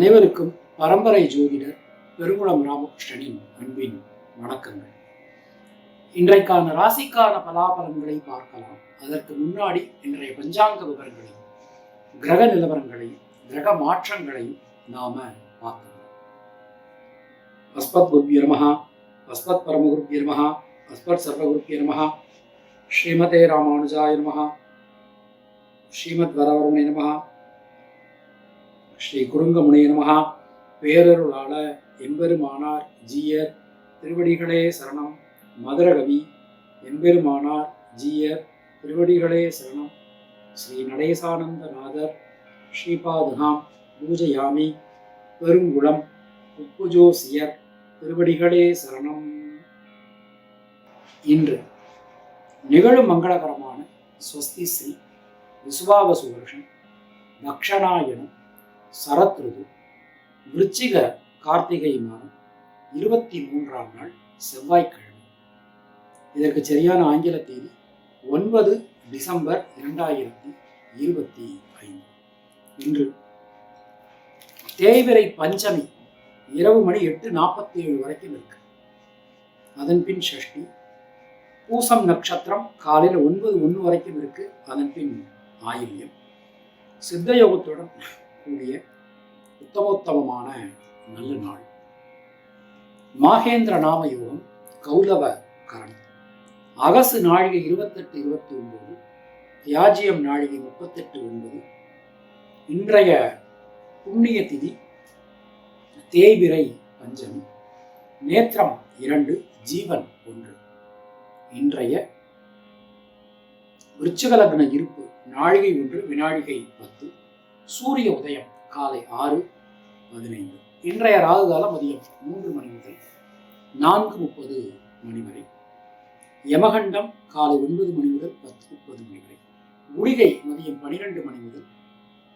அனைவருக்கும் பரம்பரை ஜோதிடர் பெருங்குளம் ராமகிருஷ்ணனின் அன்பின் வணக்கங்கள். இன்றைக்கான ராசிக்கான பலாபலன்களை பார்க்கலாம். அதற்கு முன்னாடி இன்றைய பஞ்சாங்க விவரங்களையும் கிரக நிலவரங்களையும் கிரக மாற்றங்களையும் நாம பார்க்கலாம். அஸ்பத் குருபிய நமஹா அஸ்மத் பரமகுருபிய நமஹா அஸ்பத் சர்வகுருபிய நமஹா ஸ்ரீமதே ராமானுஜாய நமஹா ஸ்ரீமத் வரவரமே நமஹா ஸ்ரீ குருங்கமுனைய நமஹா. பேரருளாள எம்பெருமானார் ஜீயர் திருவடிகளே சரணம். மதுரகவி எம்பெருமானார் ஜீயர் திருவடிகளே சரணம். ஸ்ரீ நடேசானந்தநாதர் ஸ்ரீபாதுகாம் பூஜயாமி. பெருங்குளம் உப்புஜோசியர் திருவடிகளே சரணம். இன்று நிகழும் மங்களகரமான ஸ்வஸ்தி ஸ்ரீ விசுவாவசு வருஷம் தக்ஷணாயனம் சரத் ருது விருச்சிக கார்த்திகை மாதம் இருபத்தி மூன்றாம் நாள் செவ்வாய்க்கிழமை. இதற்கு சரியான ஆங்கில தேதி ஒன்பது டிசம்பர் இரண்டாயிரத்தி இருபத்தி ஐந்து. இன்று தேய்விரை பஞ்சமி இரவு மணி எட்டு நாற்பத்தி ஏழு வரைக்கும் இருக்கு. அதன் பின் ஷஷ்டி பூசம் நட்சத்திரம் காலையில் ஒன்பது ஒன்று வரைக்கும் இருக்கு. அதன் பின் ஆயில்யம். சித்த யோகத்துடன் கூடிய உத்தமோத்தமமான நல்ல நாள். மாகேந்திர நாம யோகம் கௌலவ கரணம். அகசு நாழிகை இருபத்தெட்டு இருபத்தி ஒன்பது தியாஜியம் நாழிகை முப்பத்தெட்டு ஒன்பது இன்றைய புண்ணிய திதி தேய்விரை பஞ்சமி நேத்திரம் இரண்டு ஜீவன் ஒன்று. இன்றைய விருச்சகலக்ன இருப்பு நாழிகை ஒன்று வினாழிகை சூரிய உதயம் காலை ஆறு பதினைந்து. இன்றைய ராகு காலம் மதியம் மூன்று மணி முதல் நான்கு முப்பது மணி வரை. யமகண்டம் காலை ஒன்பது மணி முதல் பத்து முப்பது மணி வரை. குளிகை மதியம் பனிரெண்டு மணி முதல்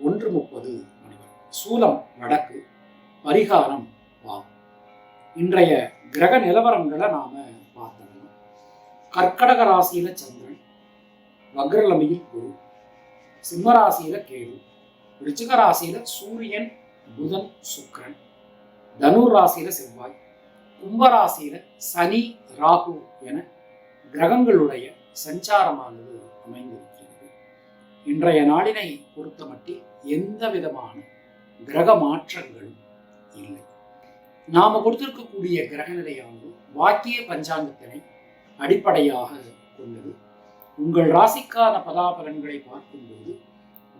ஒன்று முப்பது மணி வரை. சூலம் வடக்கு பரிகாரம் வாகும் இன்றைய கிரக நிலவரங்களை நாம பார்த்தோம். கர்க்கடக ராசியில சந்திரன் வக்ரலமையில் குரு சிம்மராசியில கேது ரிச்சிக ராசியில சூரியன் புதன் சுக்கிரன். தனுர் ராசியில செவ்வாய். கும்ப ராசியில சனி ராகு என கிரகங்களுடைய சஞ்சாரமானது அமைந்திருக்கிறது. இன்றைய நாளினை பொறுத்தமட்டில் எந்த விதமான கிரக மாற்றங்களும் இல்லை. நாம கொடுத்திருக்கக்கூடிய கிரக நிலையானது வாக்கிய பஞ்சாங்கத்தினை அடிப்படையாக கொண்டது. உங்கள் ராசிக்கான பதாபலன்களை பார்க்கும்போது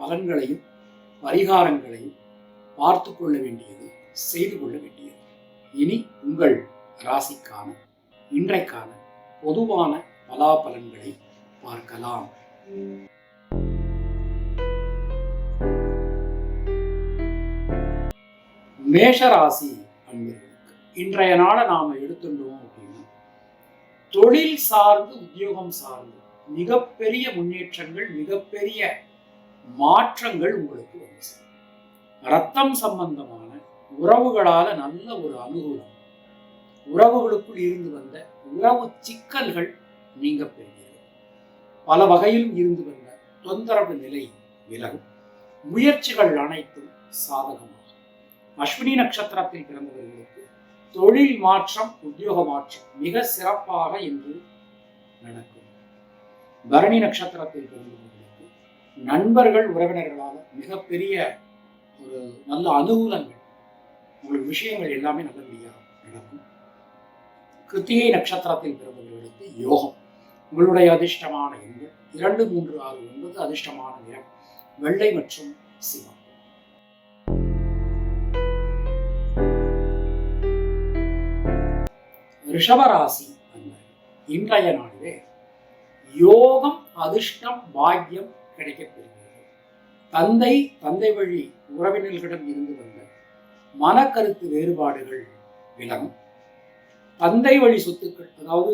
பலன்களையும் பரிகாரங்களையும் பார்த்து கொள்ள வேண்டியது செய்து கொள்ள வேண்டியது. இனி உங்கள் ராசிக்கான இன்றைக்கான பொதுவான பலாபலன்களை பார்க்கலாம். மேஷராசி அன்பர்களுக்கு இன்றைய நாளை நாம எடுத்துட்டோம் அப்படின்னா தொழில் சார்ந்து உத்தியோகம் சார்ந்து மிகப்பெரிய முன்னேற்றங்கள் மிகப்பெரிய மாற்றங்கள் உங்களுக்கு வந்து சேரும். ரத்தம் சம்பந்தமான உறவுகளால நல்ல ஒரு அனுகூலம். உறவுகளுக்குள் இருந்து வந்த உறவு சிக்கல்கள் நீங்க பெறுவீர்கள். பல வகையிலும் இருந்து வந்த தொந்தரவு நிலை விலகும். முயற்சிகள் அனைத்தும் சாதகமாகும். அஸ்வினி நட்சத்திரத்தில் பிறந்தவர்களுக்கு தொழில் மாற்றம் உத்தியோக மாற்றம் மிக சிறப்பாக இன்று நடக்கும். பரணி நட்சத்திரத்தில் பிறந்தவர்கள் நண்பர்கள் உறவினர்களால் மிகப்பெரிய ஒரு நல்ல அனுகூலங்கள். உங்களுக்கு விஷயங்கள் எல்லாமே நல்லபடியாக நடக்கும். கிருத்திகை நட்சத்திரத்தில் பிறந்தவர்களுக்கு யோகம். உங்களுடைய அதிர்ஷ்டமான எண்கள் இரண்டு மூன்று ஆறு ஒன்பது அதிர்ஷ்டமான நிறம் வெள்ளை மற்றும் சிவம் ரிஷபராசி இன்றைய நாளிலே யோகம் அதிர்ஷ்டம் பாக்கியம் கிடைக்கப் தந்தை தந்தை வழி உறவினர்களிடம் இருந்து வந்த மனக்கருத்து வேறுபாடுகள் விலகும் தந்தை வழி சொத்துக்கள் அதாவது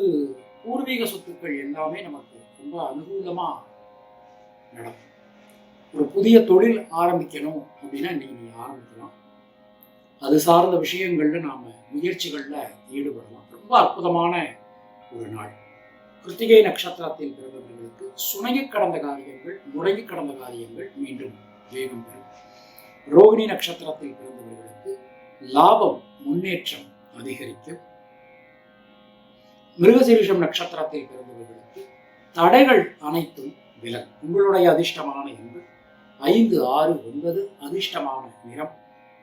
பூர்வீக சொத்துக்கள் எல்லாமே நமக்கு ரொம்ப அனுகூலமாக நடக்கும். ஒரு புதிய தொழில் ஆரம்பிக்கணும் அப்படின்னா இன்னைக்கு நீங்க ஆரம்பிக்கலாம். அது சார்ந்த விஷயங்கள்ல நாம முயற்சிகள்ல ஈடுபடலாம். ரொம்ப அற்புதமான ஒரு நாள். கிருத்திகை நட்சத்திரத்தில் பிறந்தவர்களுக்கு சுணங்கி கடந்த காரியங்கள் முடங்கி கடந்த காரியங்கள் மீண்டும் வேகம் பெறும். ரோகிணி நட்சத்திரத்தில் பிறந்தவர்களுக்கு லாபம் முன்னேற்றம் அதிகரிக்கும். மிருகசீரிஷம் நட்சத்திரத்தில் பிறந்தவர்களுக்கு தடைகள் அனைத்தும் விலகும். உங்களுடைய அதிர்ஷ்டமான எண்கள் ஐந்து ஆறு ஒன்பது அதிர்ஷ்டமான நிறம்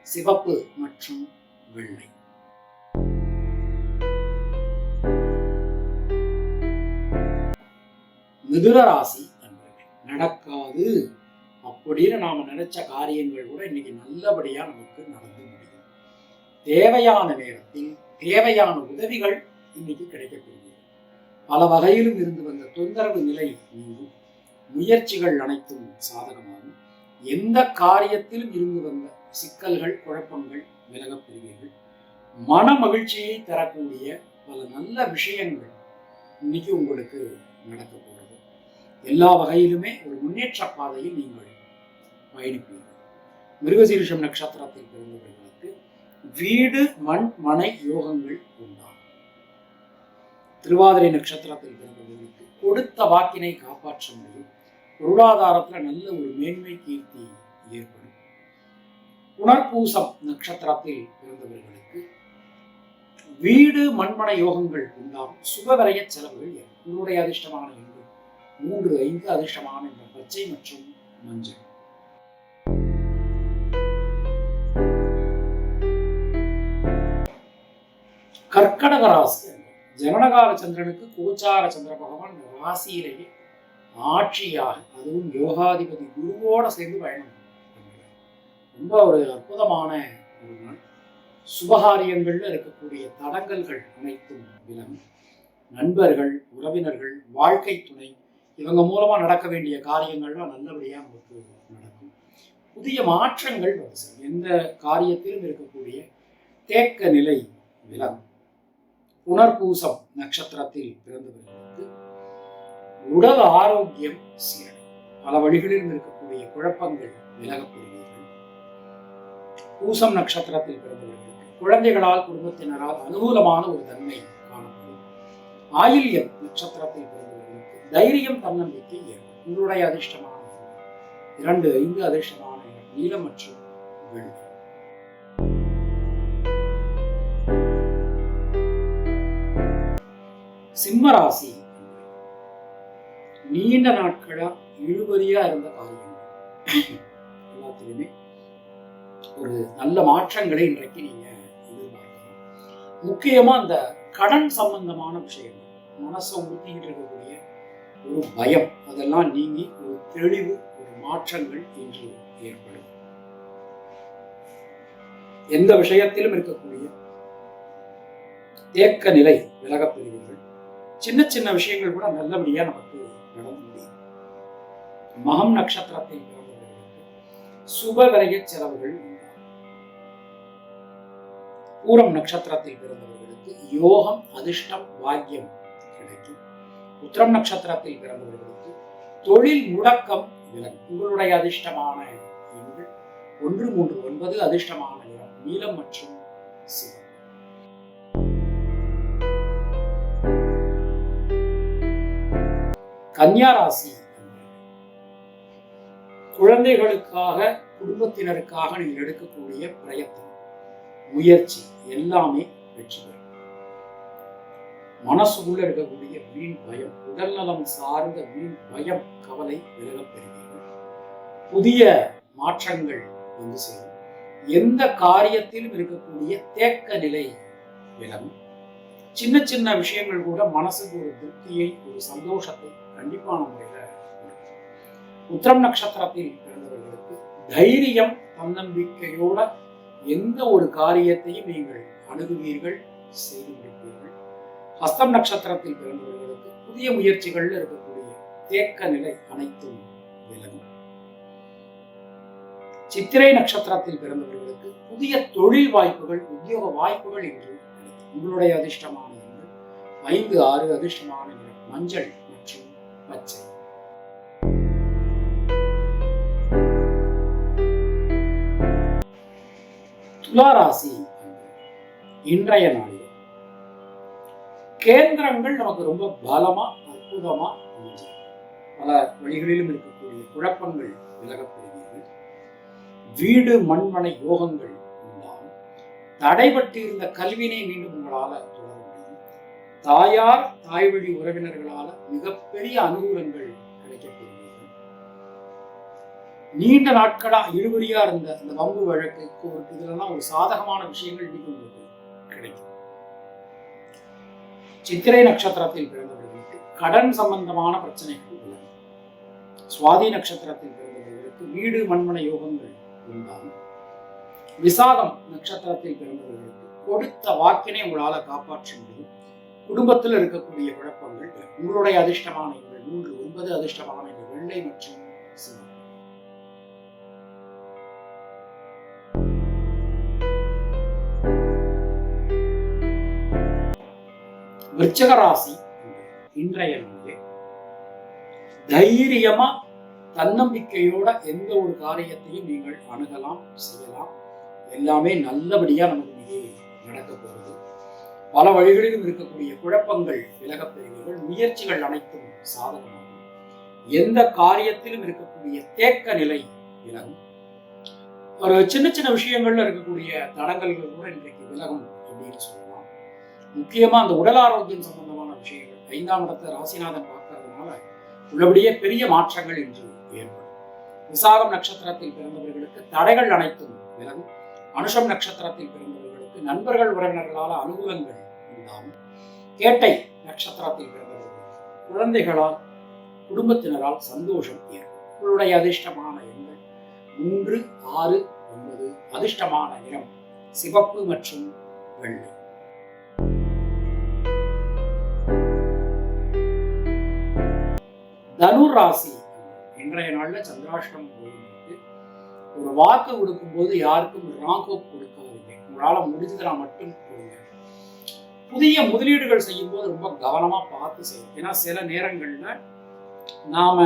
சிவப்பு மற்றும் வெள்ளை. மிதுன ராசி நடக்காது. அப்படின்னு நாம் நினைச்ச காரியங்கள் கூட இன்னைக்கு நல்லபடியாக நமக்கு நடந்து முடியும். தேவையான நேரத்தில் தேவையான உதவிகள் இன்னைக்கு கிடைக்கக்கூடியது பல வகையிலும் இருந்து வந்த தொந்தரவு நிலை நீங்கும் முயற்சிகள் அனைத்தும் சாதகமாகும். எந்த காரியத்திலும் இருந்து வந்த சிக்கல்கள் குழப்பங்கள் விலகப் பெறுவீர்கள் மன மகிழ்ச்சியை தரக்கூடிய பல நல்ல விஷயங்கள் இன்னைக்கு உங்களுக்கு நடக்க எல்லா வகையிலுமே ஒரு முன்னேற்ற பாதையில் நீங்கள் பயணிப்பீர்கள். மிருகசீரிஷம் நட்சத்திரத்தில் பிறந்தவர்களுக்கு வீடு மண் மனை யோகங்கள் உண்டாகும் திருவாதிரை நட்சத்திரத்தில் பிறந்தவர்களுக்கு கொடுத்த வாக்கினை காப்பாற்ற முடியும். பொருளாதாரத்துல நல்ல ஒரு மேன்மை கீர்த்தி ஏற்படும். புனர்பூசம் நட்சத்திரத்தில் பிறந்தவர்களுக்கு வீடு மண்மனை யோகங்கள் உண்டாகும். சுபவரைய செலவுகள் உங்களுடைய அதிர்ஷ்டமான மூன்று ஐந்து அதிர்ஷ்டமான என்ற பச்சை மற்றும் மஞ்சள். கர்க்கடக ராசி ஜனனகால சந்திரனுக்கு கோச்சார சந்திர பகவான் ராசியிலேயே ஆட்சியாக அதுவும் யோகாதிபதி குருவோட சேர்ந்து பயணம் ரொம்ப ஒரு அற்புதமான ஒரு நாள். சுபகாரியங்கள்ல இருக்கக்கூடிய தடங்கல்கள் அனைத்தும் விலகும். நண்பர்கள் உறவினர்கள் வாழ்க்கை துணை இவங்க மூலமா நடக்க வேண்டிய காரியங்கள்லாம் நல்லபடியா நமக்கு நடக்கும். புதிய மாற்றங்கள் வரும் சார். எந்த காரியத்திலும் இருக்கக்கூடிய தேக்க நிலை விலகும் புனர்பூசம் நட்சத்திரத்தில் பிறந்தவர்களுக்கு உடல் ஆரோக்கியம் சீரடை பல வழிகளிலும் இருக்கக்கூடிய குழப்பங்கள் விலகப்படுவீர்கள். பூசம் நட்சத்திரத்தில் பிறந்தவர்களுக்கு குழந்தைகளால் குடும்பத்தினரால் அனுகூலமான ஒரு தன்மை காணப்படும். ஆயில்யம் நட்சத்திரத்தில் பிறந்தவர்களுக்கு தைரியம் தன்னம்பிக்கை ஏற்படும். உங்களுடைய அதிர்ஷ்டமான இரண்டு ஐந்து அதிர்ஷ்டமான நீளம் நீலம் மற்றும் வெள்ளி. சிம்ம ராசி நீண்ட நாட்களா இழுபறியா இருந்த காரியம் எல்லாத்திலுமே ஒரு நல்ல மாற்றங்களை இன்றைக்கு நீங்க எதிர்பார்க்கலாம். முக்கியமா அந்த கடன் சம்பந்தமான விஷயம் மனசை ஊத்திக்கிட்டு இருக்கக்கூடிய ஒரு பயம் அதெல்லாம் நீங்கி ஒரு தெளிவு ஒரு மாற்றங்கள் இன்று ஏற்படும். எந்த விஷயத்திலும் இருக்கக்கூடிய தேக்க நிலை விலகப் பெறுவீர்கள் சின்ன சின்ன விஷயங்கள் கூட நல்லபடியா நமக்கு நடந்து முடியும். மகம் நட்சத்திரத்தில் பிறந்தவர்களுக்கு சுப செலவுகள் பூரம் நட்சத்திரத்தில் பிறந்தவர்களுக்கு யோகம் அதிர்ஷ்டம் பாக்கியம் கிடைக்கும். உத்திரம் நட்சத்திரத்தில் பிறந்தவர்களுக்கு தொழில் முடக்கம் விலகும் உங்களுடைய அதிர்ஷ்டமான எண்கள் ஒன்று மூன்று ஒன்பது அதிர்ஷ்டமான நிறம் நீலம் மற்றும் சிவம் கன்னியாராசி குழந்தைகளுக்காக குடும்பத்தினருக்காக நீங்கள் எடுக்கக்கூடிய பிரயத்தனம் முயற்சி எல்லாமே வெற்றி பெறும். மனசுக்குள்ள இருக்கக்கூடிய வீண் பயம் உடல்நலம் சார்ந்த வீண் பயம் கவலை விலகப் பெறுவீர்கள் புதிய மாற்றங்கள் வந்து சேரும். எந்த காரியத்திலும் இருக்கக்கூடிய தேக்க நிலை விலகும். சின்ன சின்ன விஷயங்கள் கூட மனசுக்கு ஒரு திருப்தியை ஒரு சந்தோஷத்தை கண்டிப்பான முறையில உத்திரம் நட்சத்திரத்தில் பிறந்தவர்களுக்கு தைரியம் தன்னம்பிக்கையோட எந்த ஒரு காரியத்தையும் நீங்கள் அணுகுவீர்கள் செய்து முடிப்பீர்கள். அஸ்தம் நட்சத்திரத்தில் பிறந்தவர்களுக்கு புதிய முயற்சிகள்ல இருக்கக்கூடிய தேக்க நிலை அனைத்தும் விலகும். சித்திரை நட்சத்திரத்தில் பிறந்தவர்களுக்கு புதிய தொழில் வாய்ப்புகள் உத்தியோக வாய்ப்புகள் என்று உங்களுடைய அதிர்ஷ்டமான ஐந்து ஆறு அதிர்ஷ்டமான நிறம் மஞ்சள் மற்றும் பச்சை. துளாராசி இன்றைய நாளில் கேந்திரங்கள் நமக்கு ரொம்ப பலமா அற்புதமா அமைஞ்சது. பல வழிகளிலும் இருக்கக்கூடிய குழப்பங்கள் விலகப்பெறுவீர்கள் வீடு மண்மனை யோகங்கள் உண்டாகும் தடைபட்டிருந்த கல்வினை மீண்டும் உங்களால் தொடர முடியும். தாயார் தாய் வழி உறவினர்களால் மிகப்பெரிய அனுகூலங்கள் கிடைக்கப்பெறுவீர்கள் நீண்ட நாட்களா இழுபறியா இருந்த அந்த வம்பு வழக்கு கோர்ட் இதெல்லாம் ஒரு சாதகமான விஷயங்கள் இன்னைக்கு சித்திரை நட்சத்திரத்தில் பிறந்தவர்களுக்கு கடன் சம்பந்தமான பிரச்சனைகள் உள்ளன. சுவாதி நட்சத்திரத்தில் பிறந்தவர்களுக்கு வீடு மண்மனை யோகங்கள் உண்டாகும். விசாகம் நட்சத்திரத்தில் பிறந்தவர்களுக்கு கொடுத்த வாக்கினை உங்களால் காப்பாற்ற முடியும். குடும்பத்தில் இருக்கக்கூடிய குழப்பங்கள் உங்களுடைய அதிர்ஷ்டமான எண்கள் மூன்று ஒன்பது அதிர்ஷ்டமான எண்கள் வெள்ளை மற்றும் சிவம் விருச்சகராசி இன்றைய நாளிலே தைரியமா தன்னம்பிக்கையோட எந்த ஒரு காரியத்தையும் நீங்கள் அணுகலாம் செய்யலாம். எல்லாமே நல்லபடியா நமக்கு இங்கே நடக்க போகிறது பல வழிகளிலும் இருக்கக்கூடிய குழப்பங்கள் விலகப் பெறுவீர்கள் முயற்சிகள் அனைத்தும் சாதகமாகும். எந்த காரியத்திலும் இருக்கக்கூடிய தேக்க நிலை விலகும். ஒரு சின்ன சின்ன விஷயங்கள்ல இருக்கக்கூடிய தடங்கல்கள் கூட இன்றைக்கு விலகும் அப்படின்னு சொல்லலாம் முக்கியமா அந்த உடல் ஆரோக்கியம் சம்பந்தமான விஷயங்கள். ஐந்தாம் இடத்தை ராசிநாதன் பார்க்கறதுனால உள்ளபடியே பெரிய மாற்றங்கள் இன்று ஏற்படும். விசாகம் நட்சத்திரத்தில் பிறந்தவர்களுக்கு தடைகள் அனைத்தும் விலகும். அனுஷம் நட்சத்திரத்தில் பிறந்தவர்களுக்கு நண்பர்கள் உறவினர்களால் அனுகூலங்கள் உண்டாகும். கேட்டை நட்சத்திரத்தில் பிறந்தவர்களுக்கு குழந்தைகளால் குடும்பத்தினரால் சந்தோஷம் ஏற்படும். உங்களுடைய அதிர்ஷ்டமான எண்கள் மூன்று ஆறு ஒன்பது அதிர்ஷ்டமான நிறம் சிவப்பு மற்றும் வெள்ளை. தனுர் ராசி இன்றைய நாள்ல சந்திராஷ்டம் போகும்போது ஒரு வாக்கு கொடுக்கும்போது யாருக்கும் ராங்கோ கொடுக்காதீங்க. உங்களால முடிஞ்சதுனா மட்டும் கொடுங்க. புதிய முதலீடுகள் செய்யும்போது ரொம்ப கவனமா பார்த்து செய்யும் ஏன்னா சில நேரங்கள்ல நாம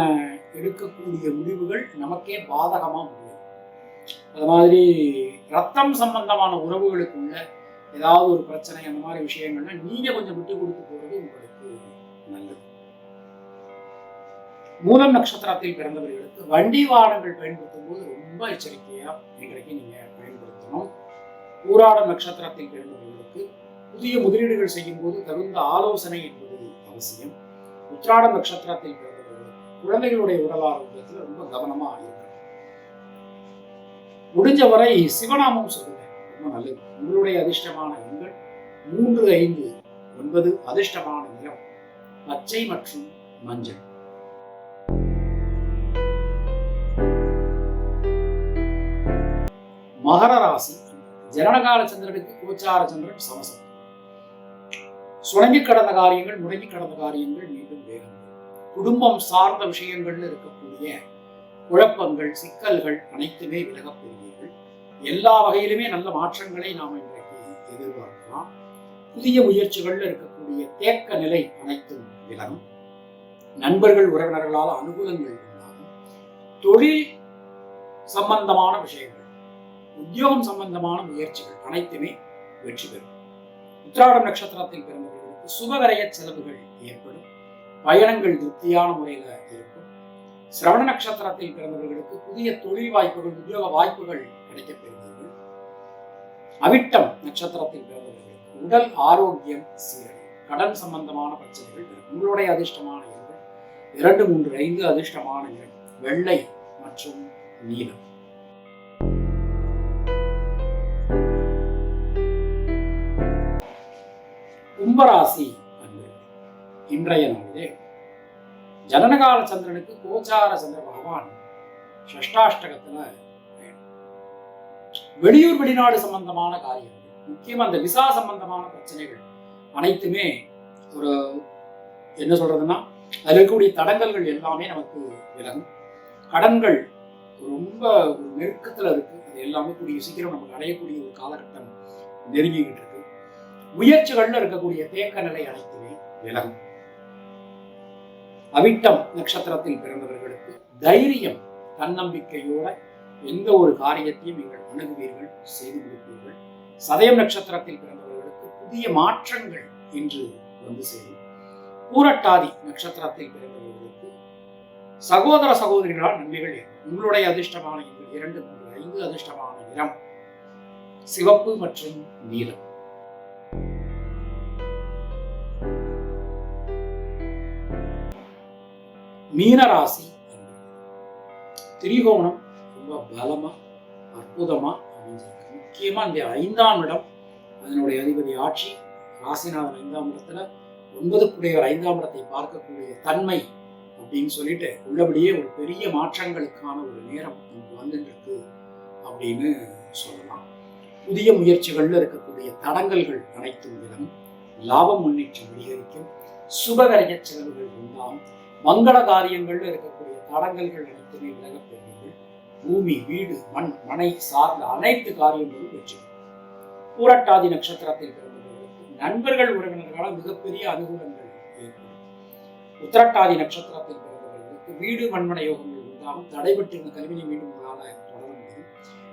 எடுக்கக்கூடிய முடிவுகள் நமக்கே பாதகமா முடியும். அது மாதிரி ரத்தம் சம்பந்தமான உறவுகளுக்குள்ள ஏதாவது ஒரு பிரச்சனை அந்த மாதிரி விஷயங்கள்ல நீங்க கொஞ்சம் விட்டு கொடுத்து போகிறது உங்களுக்கு நல்லது. மூலம் நட்சத்திரத்தில் பிறந்தவர்களுக்கு வண்டி வாகனங்கள் பயன்படுத்தும் போது ரொம்ப எச்சரிக்கையா இன்றைக்கு நீங்க பயன்படுத்தணும். ஊராடம் நட்சத்திரத்தில் பிறந்தவர்களுக்கு புதிய முதலீடுகள் செய்யும் போது தகுந்த ஆலோசனை என்பது அவசியம். உத்ராடம் நட்சத்திரத்தில் பிறந்தவர்களுக்கு குழந்தைகளுடைய உடல் ஆரோக்கியத்தில் ரொம்ப கவனமா இருக்கணும். முடிஞ்ச வரை சிவநாமம் சொல்லுங்க. ரொம்ப நல்லது. உங்களுடைய அதிர்ஷ்டமான எண்கள் மூன்று ஐந்து ஒன்பது அதிர்ஷ்டமான நிறம். பச்சை மற்றும் மஞ்சள். மகர ராசி. ஜனனகால சந்திரனுக்கு கோச்சார சந்திரன் சமசம். சுணங்கி கடந்த காரியங்கள் முடங்கி கடந்த காரியங்கள் மீண்டும் வேகம். குடும்பம் சார்ந்த விஷயங்கள்ல இருக்கக்கூடிய குழப்பங்கள் சிக்கல்கள் அனைத்துமே விலகப் பெறுவீர்கள். எல்லா வகையிலுமே நல்ல மாற்றங்களை நாம் இன்றைக்கு எதிர்பார்க்கலாம். புதிய முயற்சிகள்ல இருக்கக்கூடிய தேக்க நிலை அனைத்தும் விலகும். நண்பர்கள் உறவினர்களால் அனுகூலங்கள் உண்டாகும். தொழில் சம்பந்தமான விஷயங்கள் உத்தியோகம் சம்பந்தமான முயற்சிகள் அனைத்துமே வெற்றி பெறும். உத்திராடம் நட்சத்திரத்தில் பிறந்தவர்களுக்கு சுபகரைய செலவுகள் ஏற்படும். பயணங்கள் திருப்தியான முறையில் இருக்கும் சிரவண நட்சத்திரத்தில் பிறந்தவர்களுக்கு புதிய தொழில் வாய்ப்புகள் உத்தியோக வாய்ப்புகள் கிடைக்கப் பெறுவீர்கள். அவிட்டம் நட்சத்திரத்தில் பிறந்தவர்களுக்கு உடல் ஆரோக்கியம் சீரடையும். கடன் சம்பந்தமான பிரச்சனைகள் உங்களுடைய அதிர்ஷ்டமான எண்கள் இரண்டு மூன்று ஐந்து அதிர்ஷ்டமான நிறம் வெள்ளை மற்றும் நீலம். கும்பராசி அன்பு இன்றைய நாளிலே ஜனனகால சந்திரனுக்கு கோச்சார சந்திர பகவான் ஷஷ்டாஷ்டகத்துல வெளியூர் வெளிநாடு சம்பந்தமான காரியங்கள் முக்கியமா அந்த விசா சம்பந்தமான பிரச்சனைகள் அனைத்துமே ஒரு என்ன சொல்றதுன்னா அதில் இருக்கக்கூடிய தடங்கல்கள் எல்லாமே நமக்கு விலகும். கடன்கள் ரொம்ப ஒரு நெருக்கத்துல இருக்கு. அது எல்லாமே கூடிய சீக்கிரம் நமக்கு அடையக்கூடிய ஒரு காலகட்டம் நெருங்கிக்கிட்டு முயற்சிகள்ல இருக்கக்கூடிய தேக்க நிலை அனைத்துமே விலகும். அவிட்டம் நட்சத்திரத்தில் பிறந்தவர்களுக்கு தைரியம் தன்னம்பிக்கையோட எந்த ஒரு காரியத்தையும் நீங்கள் அணுகுவீர்கள் செய்து கொடுப்பீர்கள் சதயம் நட்சத்திரத்தில் பிறந்தவர்களுக்கு புதிய மாற்றங்கள் இன்று வந்து சேரும். பூரட்டாதி நட்சத்திரத்தில் பிறந்தவர்களுக்கு சகோதர சகோதரிகளால் நன்மைகள் ஏற்படும். உங்களுடைய அதிர்ஷ்டமான இரண்டு மூன்று ஐந்து அதிர்ஷ்டமான நிறம் சிவப்பு மற்றும் நீலம். மீனராசி திரிகோணம் ரொம்ப பலமா அற்புதமா அமைஞ்சிருக்கு. முக்கியமா இந்த ஐந்தாம் இடம் அதனுடைய அதிபதி ஆட்சி ராசிநாதன் ஐந்தாம் இடத்துல ஒன்பதுக்குடையவர் ஐந்தாம் இடத்தை பார்க்கக்கூடிய தன்மை அப்படின்னு சொல்லிட்டு உள்ளபடியே ஒரு பெரிய மாற்றங்களுக்கான ஒரு நேரம் நமக்கு வந்துட்டு இருக்கு அப்படின்னு சொல்லலாம். புதிய முயற்சிகள்ல இருக்கக்கூடிய தடங்கல்கள் அனைத்தும் விதம் லாபம் முன்னேற்றம் அதிகரிக்கும். சுபகரிய செலவுகள் உண்டாகும். மங்கள காரியங்கள்ல இருக்கக்கூடிய தடங்கல்கள் அனைத்துமே விலகப் பெறுவீர்கள். பூமி வீடு மண் மனை சார்ந்த அனைத்து காரியங்களும் வெற்றி பூரட்டாதி நட்சத்திரத்தில் பிறந்தவர்களுக்கு நண்பர்கள் உறவினர்களால் மிகப்பெரிய அனுகூலங்கள் ஏற்படும். உத்திரட்டாதி நட்சத்திரத்தில் பிறந்தவர்களுக்கு வீடு மண்மனை யோகங்கள் உண்டாகும். தடைபெற்றிருந்த கல்வியை மீண்டும் உங்களால் தொடர முடியும்.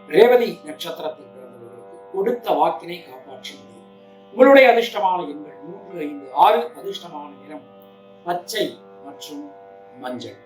ரேவதி நட்சத்திரத்தில் கொடுத்த வாக்கினை காப்பாற்ற முடியும் உங்களுடைய அதிர்ஷ்டமான எண்கள் மூன்று ஐந்து ஆறு அதிர்ஷ்டமான நிறம் பச்சை மற்றும் மஞ்சள்.